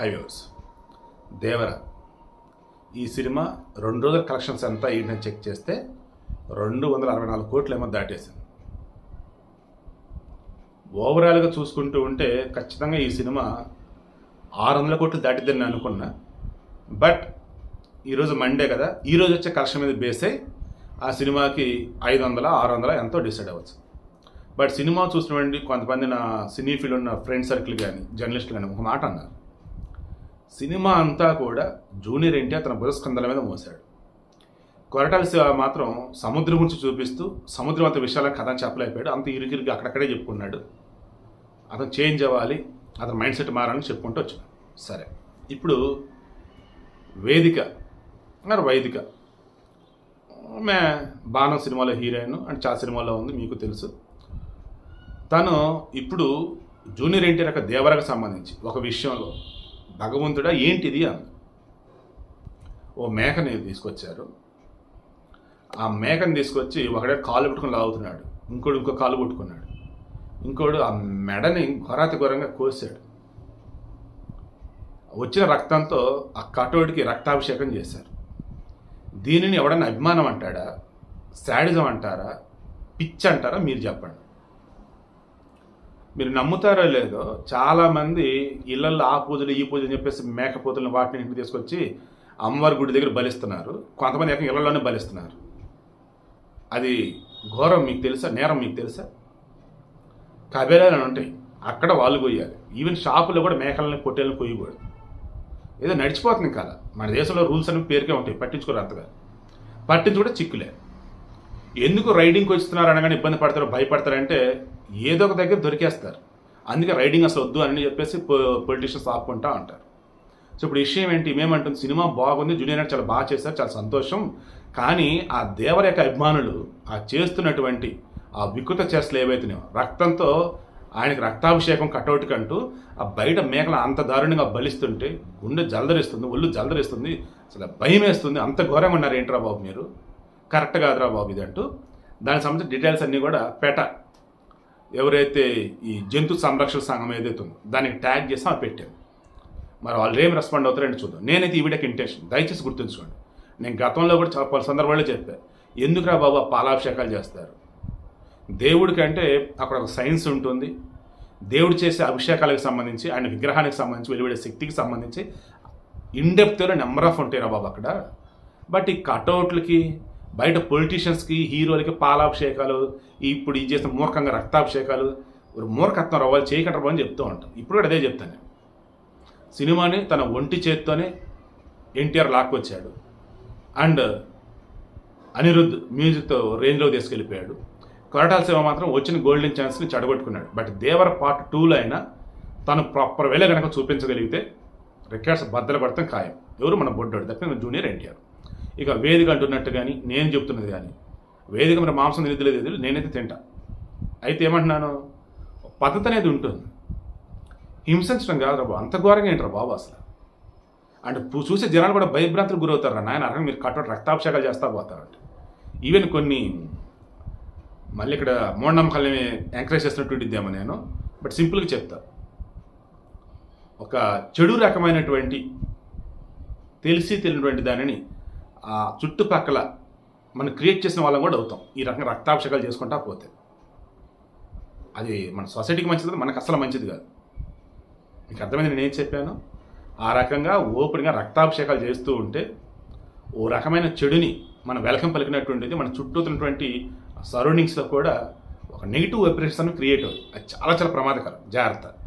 Highways. దేవర. ఈ cinema రెండు రోజుల కలెక్షన్స్ ఎంత ఏంటని చెక్ చేస్తే రెండు వందల అరవై నాలుగు కోట్లు ఏమో దాటేసింది ఓవరాల్గా చూసుకుంటూ ఉంటే ఖచ్చితంగా ఈ సినిమా ఆరు వందల కోట్లు దాటిద్దని నేను అనుకున్నా. బట్ ఈరోజు మండే కదా ఈరోజు వచ్చే కలెక్షన్ మీద బేస్ అయి ఆ సినిమాకి ఐదు వందల ఆరు వందల ఎంతో డిసైడ్ అవ్వచ్చు. బట్ సినిమా చూసినటువంటి కొంతమంది నా సినీ ఫీల్డ్ ఉన్న ఫ్రెండ్ సర్కిల్ కానీ జర్నలిస్టులు కానీ ఒక మాట అన్నారు. సినిమా అంతా కూడా జూనియర్ ఎన్టీఆర్ తన బురస్కందల మీద మోసాడు కొరటాల శివ మాత్రం సముద్రం గురించి చూపిస్తూ సముద్రం అంత విషయాల కథ చెప్పలేకపోయాడు. అంత ఇరుగిరిగి అక్కడక్కడే చెప్పుకున్నాడు. అతను చేంజ్ అవ్వాలి అతని మైండ్ సెట్ మారాలని చెప్పుకుంటూ వచ్చాడు సరే ఇప్పుడు వేదిక మరి వైదిక. మే బాణం సినిమాలో హీరోయిన్ అండ్ చాలా సినిమాలో ఉంది మీకు తెలుసు. తను ఇప్పుడు జూనియర్ ఎన్టీఆర్ యొక్క దేవరకు సంబంధించి ఒక విషయంలో భగవంతుడా ఏంటిది అని ఓ మేకని తీసుకొచ్చారు. ఆ మేకని తీసుకొచ్చి ఒకడే కాలు పట్టుకుని లాగుతున్నాడు. ఇంకోడు ఇంకో కాలు పట్టుకున్నాడు. ఇంకోడు ఆ మెడని ఘోరాతి ఘోరంగా కోసాడు. వచ్చిన రక్తంతో ఆ కటోడికి రక్తాభిషేకం చేశారు. దీనిని ఎవడన్నా అభిమానం అంటాడా? శాడిజం అంటారా? పిచ్ అంటారా? మీరు చెప్పండి. మీరు నమ్ముతారో లేదో చాలామంది ఇళ్ళల్లో ఆ పూజలు ఈ పూజలు అని చెప్పేసి మేకపోతులను వాటిని ఇంటికి తీసుకొచ్చి అమ్మవారి గుడి దగ్గర బలిస్తున్నారు. కొంతమంది ఎక్కడ ఇళ్ళలోనే బలిస్తున్నారు. అది ఘోరం మీకు తెలుసా? నేరం మీకు తెలుసా? కబేరాలు ఉంటాయి అక్కడ వాళ్ళు కొయ్యాలి. ఈవెన్ షాపులో కూడా మేకలని పొట్టేలను కొయ్యకూడదు. ఏదో నడిచిపోతుంది కదా మన దేశంలో రూల్స్ అనేవి పేరుకే ఉంటాయి. పట్టించుకోరు అంతగా. పట్టించుకుంటే చిక్కులే. ఎందుకు రైడింగ్కి వస్తున్నారు అనగానే ఇబ్బంది పడతారు భయపడతారంటే ఏదో ఒక దగ్గర దొరికేస్తారు. అందుకే రైడింగ్ అసలు వద్దు అని చెప్పేసి పొలిటీషియన్స్ ఆపుకుంటా అంటారు సో ఇప్పుడు విషయం ఏంటి? మేమంటుంది సినిమా బాగుంది జూనియర్ చాలా బాగా చేశారు చాలా సంతోషం. కానీ ఆ దేవర యొక్క అభిమానులు ఆ చేస్తున్నటువంటి ఆ వికృత చేష్టలు ఏవైతున్నాయో రక్తంతో ఆయనకి రక్తాభిషేకం కటౌట్ కంటూ ఆ బయట మేకలు అంత దారుణంగా బలిస్తుంటే గుండె జలదరిస్తుంది ఒళ్ళు జలదరిస్తుంది అసలు భయం వేస్తుంది అంత ఘోరంగా ఉన్నారు ఏంట్రా బాబు మీరు? కరెక్ట్ కాదురా బాబు ఇది అంటూ దానికి సంబంధించిన డీటెయిల్స్ అన్నీ కూడా పెట ఎవరైతే ఈ జంతు సంరక్షణ సంఘం ఏదైతే ఉందో దానికి ట్యాగ్ చేసి ఆమె పెట్టాను మరి వాళ్ళు ఏం రెస్పాండ్ అవుతారంటే చూద్దాం. నేనైతే ఈ వీడియోకి ఇంటెన్షన్ దయచేసి గుర్తుంచుకోండి. నేను గతంలో కూడా చాలా పలు సందర్భాల్లో చెప్పాను ఎందుకురా బాబు పాలాభిషేకాలు చేస్తారు? దేవుడికి అంటే అక్కడ ఒక సైన్స్ ఉంటుంది. దేవుడు చేసే అభిషేకాలకు సంబంధించి ఆయన విగ్రహానికి సంబంధించి వెలువడే శక్తికి సంబంధించి ఇన్డెప్త్లో నెంబర్ ఆఫ్ ఉంటాయి రా బాబు అక్కడ. బట్ ఈ కటౌట్లకి బయట పొలిటీషియన్స్కి హీరోలకి పాలాభిషేకాలు ఇప్పుడు ఇది చేసిన మూర్ఖంగా రక్తాభిషేకాలు మూర్ఖత్వం రావాలి చేయకంటారు అని చెప్తూ ఉంటాం ఇప్పుడు కూడా అదే చెప్తాను సినిమాని తన ఒంటి చేత్తోనే ఎన్టీఆర్ లాక్కొచ్చాడు. అండ్ అనిరుద్ధ్ మ్యూజిక్తో రేంజ్లో తీసుకెళ్ళిపోయాడు. కొరటాల శివ మాత్రం వచ్చిన గోల్డెన్ ఛాన్స్ని చెడగొట్టుకున్నాడు. బట్ దేవర పార్ట్ టూలో అయినా తను ప్రాపర్ వేళ కనుక చూపించగలిగితే రికార్డ్స్ బద్దలు పడతాం ఖాయం. ఎవరు? మన బొడ్డోడు. తప్ప జూనియర్ ఎన్టీఆర్. ఇక వేదిక అంటున్నట్టు కానీ నేను చెప్తున్నది కానీ వేదిక మరి మాంసం తినలేదు నేనైతే తింటా. అయితే ఏమంటున్నాను? పద్ధతి అనేది ఉంటుంది. హింసించడం కాదు బాబు. అంత ఘోరంగా ఏంటారు బాబు అసలు? అంటే చూసే జనాలు కూడా భయభ్రాంతులు గురవుతారు నాయన. అరగ మీరు కట్టడం రక్తాభిషేకాలు చేస్తా పోతారంట. ఈవెన్ కొన్ని మళ్ళీ ఇక్కడ మూఢనమ్మకాలని ఎంకరేజ్ చేస్తున్నటువంటిదేమో నేను. బట్ సింపుల్గా చెప్తా. ఒక చెడు రకమైనటువంటి తెలిసి తెలియనటువంటి దానిని ఆ చుట్టుపక్కల మనం క్రియేట్ చేసిన వాళ్ళం కూడా అవుతాం. ఈ రకంగా రక్తాభిషేకాలు చేసుకుంటా పోతే. అది మన సొసైటీకి మంచిది మనకు అసలు మంచిది కాదు. మీకు అర్థమైంది నేను ఏం చెప్పాను? ఆ రకంగా ఓపెన్గా రక్తాభిషేకాలు చేస్తూ ఉంటే ఓ రకమైన చెడుని మన వెల్కమ్ పలికినటువంటిది మన చుట్టూ ఉన్నటువంటి సరౌండింగ్స్లో కూడా ఒక నెగిటివ్ వైబ్రేషన్ క్రియేట్ అవుతుంది. అది చాలా చాలా ప్రమాదకరం. జాగ్రత్త.